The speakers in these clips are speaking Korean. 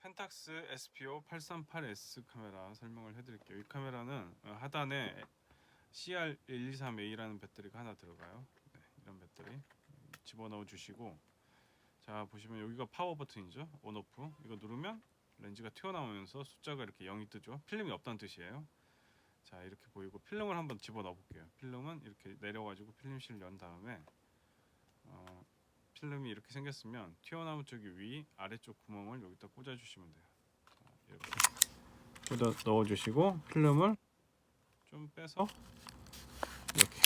펜탁스 SPO 838S 카메라 설명을 해드릴게요. 이 카메라는 어, 하단에 CR123A라는 배터리가 하나 들어가요. 네, 이런 배터리 집어넣어 주시고 자 보시면 여기가 파워 버튼이죠. 온오프 이거 누르면 렌즈가 튀어나오면서 숫자가 이렇게 0이 뜨죠. 필름이 없다는 뜻이에요. 자 이렇게 보이고 필름을 한번 집어넣어 볼게요. 필름은 이렇게 내려가지고 필름실을 연 다음에 어, 필름이 이렇게 생겼으면 튀어나온 쪽이 위 아래쪽 구멍을 여기다 꽂아 주시면 돼요. 자, 이렇게 꽂아 넣어 주시고 필름을 좀 빼서 이렇게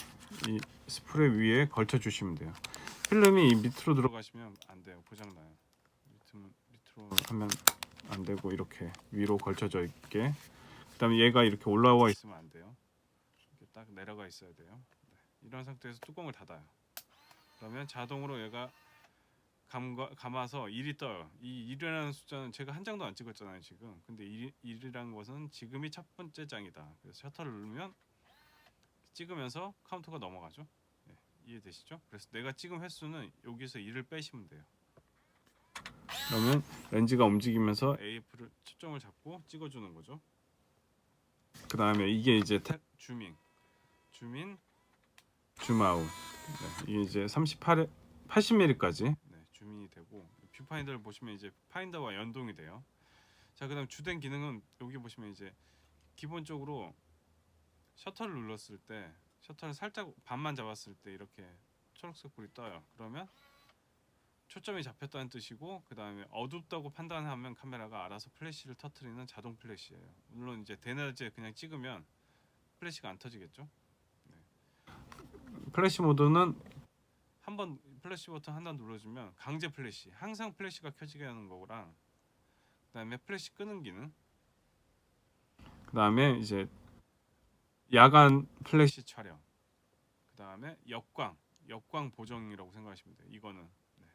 이 스프레이 위에 걸쳐 주시면 돼요. 필름이 이 밑으로 들어가시면 안 돼요. 고장 나요. 밑으로 하면 안 되고 이렇게 위로 걸쳐져 있게. 그 다음에 얘가 이렇게 올라와 있으면 안 돼요. 이렇게 딱 내려가 있어야 돼요. 네. 이런 상태에서 뚜껑을 닫아요. 그러면 자동으로 얘가 감가, 감아서 1이 떠요. 이 1이라는 숫자는 제가 한 장도 안 찍었잖아요 지금. 근데 1, 1이라는 것은 지금이 첫 번째 장이다. 그래서 셔터를 누르면 찍으면서 카운터가 넘어가죠. 네, 이해되시죠? 그래서 내가 찍은 횟수는 여기서 1을 빼시면 돼요. 그러면 렌즈가 움직이면서 AF를 초점을 잡고 찍어주는 거죠. 그 다음에 이게 이제 탭 줌인, 줌인, 줌아웃. 네, 이게 이제 38에 80mm까지 네, 줌인이 되고 뷰파인더를 보시면 이제 파인더와 연동이 돼요. 자, 그다음 주된 기능은 여기 보시면 이제 기본적으로 셔터를 눌렀을 때 셔터를 살짝 반만 잡았을 때 이렇게 초록색 불이 떠요. 그러면 초점이 잡혔다는 뜻이고 그 다음에 어둡다고 판단하면 카메라가 알아서 플래시를 터트리는 자동 플래시예요. 물론 이제 대낮에 그냥 찍으면 플래시가 안 터지겠죠. 네. 플래시 모드는 한번 플래시 버튼 하나 눌러주면 강제 플래시 항상 플래시가 켜지게 하는 거랑 그다음에 플래시 끄는 기능 그다음에 이제 야간 플래시 촬영 그다음에 역광 역광 보정이라고 생각하시면 돼요 이거는 네.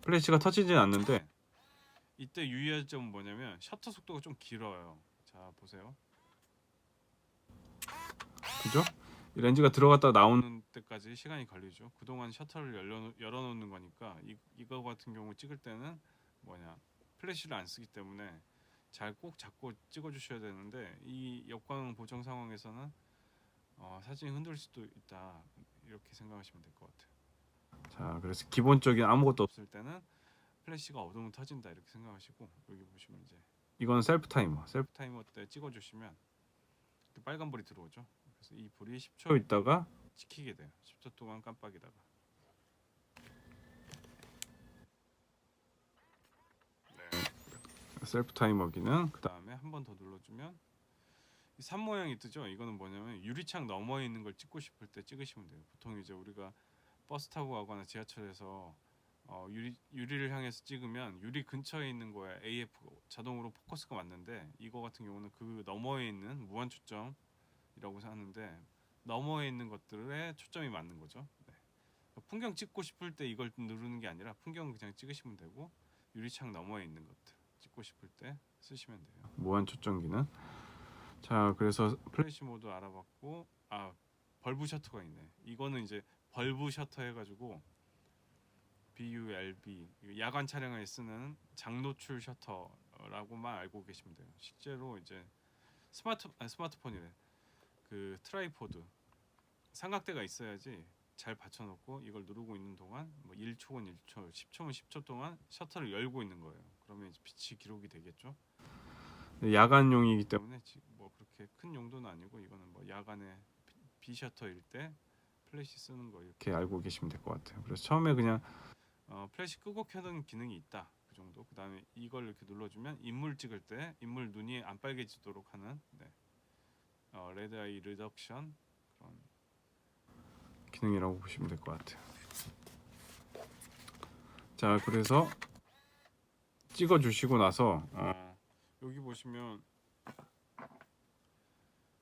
플래시가 터지진 않는데 이때 유의할 점은 뭐냐면 셔터 속도가 좀 길어요 자 보세요 그죠? 이 렌즈가 들어갔다 나오는 때까지 시간이 걸리죠. 그동안 셔터를 열려, 열어놓는 거니까 이, 이거 같은 경우 찍을 때는 뭐냐 플래시를 안 쓰기 때문에 잘 꼭 잡고 찍어주셔야 되는데 이 역광 보정 상황에서는 어, 사진이 흔들 수도 있다 이렇게 생각하시면 될 것 같아요. 자 그래서 기본적인 아무것도 없을 때는 플래시가 어두우면 터진다 이렇게 생각하시고 여기 보시면 이제 이건 셀프 타이머 셀프 타이머 때 찍어주시면 빨간 불이 들어오죠. 이 불이 10초 있다가 지키게 돼요. 10초 동안 깜빡이다가. 네. 셀프 타이머 기능. 그 다음에 한 번 더 눌러주면 이산 모양이 뜨죠. 이거는 뭐냐면 유리창 너머에 있는 걸 찍고 싶을 때 찍으시면 돼요. 보통 이제 우리가 버스 타고 가거나 지하철에서 어, 유리 유리를 향해서 찍으면 유리 근처에 있는 거에 AF 자동으로 포커스가 맞는데 이거 같은 경우는 그 너머에 있는 무한 초점 이라고 하는데 너머에 있는 것들에 초점이 맞는 거죠. 네. 풍경 찍고 싶을 때 이걸 누르는 게 아니라 풍경 그냥 찍으시면 되고 유리창 너머에 있는 것들 찍고 싶을 때 쓰시면 돼요. 무한 초점기는 자 그래서 플래시 모드 알아봤고 아 벌브 셔터가 있네. 이거는 이제 벌브 셔터 해가지고 BULB 야간 촬영에 쓰는 장노출 셔터라고만 알고 계시면 돼요. 실제로 이제 스마트 아니 스마트폰이래. 그 트라이포드 삼각대가 있어야지 잘 받쳐놓고 이걸 누르고 있는 동안 뭐 1초건 1초, 10초면 10초 동안 셔터를 열고 있는 거예요. 그러면 이제 빛이 기록이 되겠죠. 근데 야간용이기 때문에 지- 뭐 그렇게 큰 용도는 아니고 이거는 뭐 야간에 비 셔터일 때 플래시 쓰는 거 이렇게 알고 계시면 될 것 같아요. 그래서 처음에 그냥 어, 플래시 끄고 켜는 기능이 있다. 그 정도. 그 다음에 이걸 이렇게 눌러주면 인물 찍을 때 인물 눈이 안 빨개지도록 하는 네. 어, 레드 아이 리덕션 그런 기능이라고 보시면 될 것 같아요. 자, 그래서 찍어 주시고 나서 어, 여기 보시면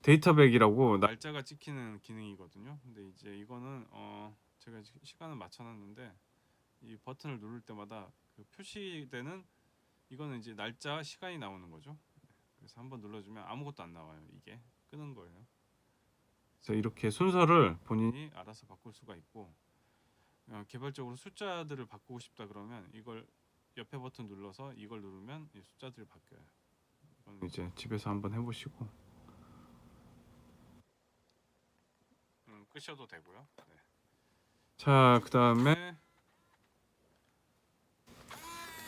데이터백이라고 날짜가 찍히는 기능이거든요. 근데 이제 이거는 어, 제가 지- 시간을 맞춰놨는데 이 버튼을 누를 때마다 그 표시되는 이거는 이제 날짜 시간이 나오는 거죠. 그래서 한번 눌러주면 아무것도 안 나와요. 이게 끄는 거예요. 그래서 이렇게 순서를 본인이 알아서 바꿀 수가 있고 어, 개별적으로 숫자들을 바꾸고 싶다 그러면 이걸 옆에 버튼 눌러서 이걸 누르면 이 숫자들이 바뀌어요. 이건 이제 집에서 한번 해보시고 음, 끄셔도 되고요. 네. 자, 그 다음에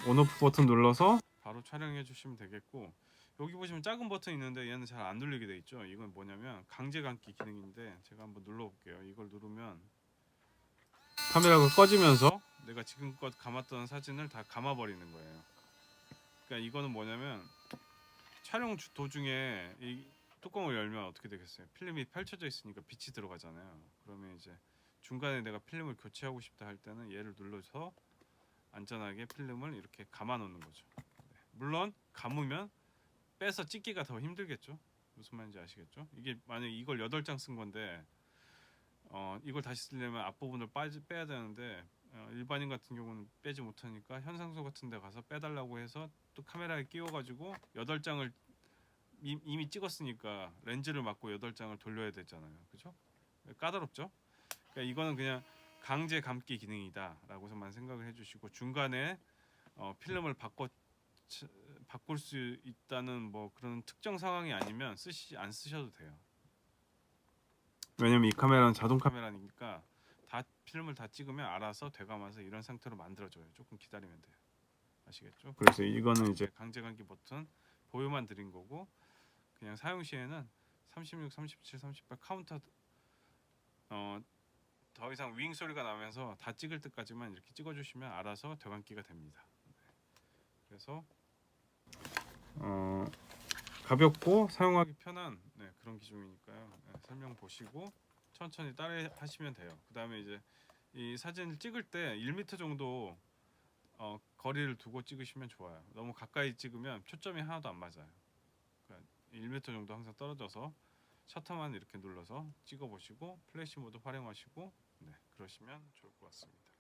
온오프 버튼 눌러서 바로 촬영해 주시면 되겠고 여기 보시면 작은 버튼 있는데 얘는 잘 안 눌리게 돼 있죠. 이건 뭐냐면 강제 감기 기능인데 제가 한번 눌러 볼게요. 이걸 누르면 카메라가 꺼지면서 내가 지금껏 감았던 사진을 다 감아 버리는 거예요. 그러니까 이거는 뭐냐면 촬영 주- 도중에 이 뚜껑을 열면 어떻게 되겠어요? 필름이 펼쳐져 있으니까 빛이 들어가잖아요. 그러면 이제 중간에 내가 필름을 교체하고 싶다 할 때는 얘를 눌러서 안전하게 필름을 이렇게 감아 놓는 거죠. 네. 물론 감으면 빼서 찍기가 더 힘들겠죠. 무슨 말인지 아시겠죠? 이게 만약 이걸 8장 쓴 건데 어, 이걸 다시 쓰려면 앞부분을 빠지, 빼야 되는데 어, 일반인 같은 경우는 빼지 못하니까 현상소 같은 데 가서 빼달라고 해서 또 카메라에 끼워가지고 8장을 이미 찍었으니까 렌즈를 맞고 8장을 돌려야 되잖아요. 그죠? 까다롭죠? 그러니까 이거는 그냥 강제 감기 기능이다 라고서만 생각을 해주시고 중간에 어, 필름을 바꿔 치- 바꿀 수 있다는 뭐 그런 특정 상황이 아니면 쓰시 안 쓰셔도 돼요. 왜냐면 이 카메라는 자동 카메라니까 다 필름을 다 찍으면 알아서 되감아서 이런 상태로 만들어줘요. 조금 기다리면 돼요. 아시겠죠? 그래서 이거는 이제 강제 감기 버튼 보유만 드린 거고 그냥 사용 시에는 36, 37, 38 카운터 어, 더 이상 윙 소리가 나면서 다 찍을 때까지만 이렇게 찍어주시면 알아서 되감기가 됩니다. 네. 그래서 어, 가볍고 사용하기 편한 네, 그런 기종이니까요. 네, 설명 보시고 천천히 따라 하시면 돼요. 그 다음에 이제 이 사진을 찍을 때 1m 정도 어, 거리를 두고 찍으시면 좋아요. 너무 가까이 찍으면 초점이 하나도 안 맞아요. 그러니까 1m 정도 항상 떨어져서 셔터만 이렇게 눌러서 찍어 보시고 플래시 모드 활용하시고 네, 그러시면 좋을 것 같습니다.